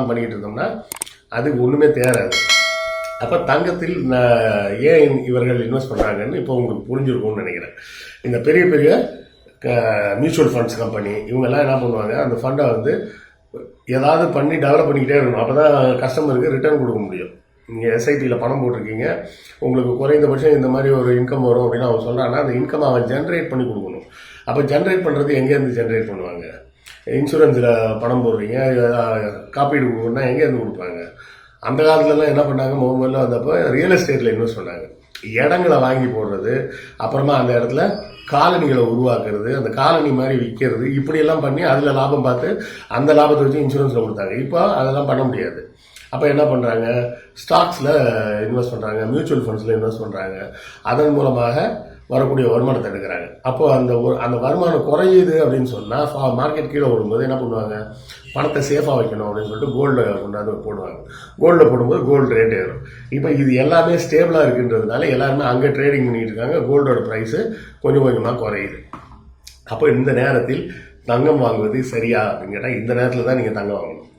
பண்ணிக்கிட்டு இருந்தோம்னா அது ஒன்றுமே தேராது. அப்போ தங்கத்தில் நான் ஏன் இவர்கள் இன்வெஸ்ட் பண்ணுறாங்கன்னு இப்போ உங்களுக்கு புரிஞ்சிருக்கும்னு நினைக்கிறேன். இந்த பெரிய பெரிய மியூச்சுவல் ஃபண்ட்ஸ் கம்பெனி இவங்கெல்லாம் என்ன பண்ணுவாங்க? அந்த ஃபண்டை வந்து ஏதாவது பண்ணி டெவலப் பண்ணிக்கிட்டே இருக்கணும். அப்போ தான் கஸ்டமருக்கு ரிட்டர்ன் கொடுக்க முடியும். நீங்கள் எஸ்ஐபியில் பணம் போட்டிருக்கீங்க. உங்களுக்கு குறைந்தபட்சம் இந்த மாதிரி ஒரு இன்கம் வரும் அப்படின்னு அவன் சொல்கிறான்னா அந்த இன்கம் அவன் ஜென்ரேட் பண்ணி கொடுக்கணும். அப்போ ஜென்ரேட் பண்ணுறது எங்கேருந்து ஜென்ரேட் பண்ணுவாங்க? இன்சூரன்ஸில் பணம் போடுறீங்க காப்பீடு கொடுக்கணும்னா எங்கேருந்து கொடுப்பாங்க? அந்த காலத்துலலாம் என்ன பண்ணாங்க? முதல் முதல்ல வந்தப்போ ரியல் எஸ்டேட்டில் இன்வெஸ்ட் பண்ணாங்க. இடங்களை வாங்கி போடுறது அப்புறமா அந்த இடத்துல காலனிகளை உருவாக்குறது அந்த காலனி மாதிரி விற்கிறது இப்படியெல்லாம் பண்ணி அதில் லாபம் பார்த்து அந்த லாபத்தை வச்சு இன்சூரன்ஸில் கொடுத்தாங்க. இப்போ அதெல்லாம் பண்ண முடியாது. அப்போ என்ன பண்ணுறாங்க ஸ்டாக்ஸில் இன்வெஸ்ட் பண்ணுறாங்க மியூச்சுவல் ஃபண்ட்ஸில் இன்வெஸ்ட் பண்ணுறாங்க அதன் மூலமாக வரக்கூடிய வருமானத்தை எடுக்கிறாங்க. அப்போ அந்த ஒரு- அந்த வருமானம் குறையுது அப்படின்னு சொன்னால் மார்க்கெட் கீழே விடும்போது என்ன பண்ணுவாங்க? பணத்தை சேஃபாக வைக்கணும் அப்படின்னு சொல்லிட்டு கோல்டில் கொண்டாந்து போடுவாங்க. கோல்டில் போடும்போது கோல்டு ரேட் ஏறும். இப்போ இது எல்லாமே ஸ்டேபிளாக இருக்குன்றதுனால எல்லாருமே அங்கே ட்ரேடிங் பண்ணிட்டு இருக்காங்க. கோல்டோட ப்ரைஸு கொஞ்சம் கொஞ்சமாக குறையுது. அப்போ இந்த நேரத்தில் தங்கம் வாங்குவது சரியா அப்படின்னு கேட்டால் இந்த நேரத்தில் தான் நீங்கள் தங்கம் வாங்கணும்.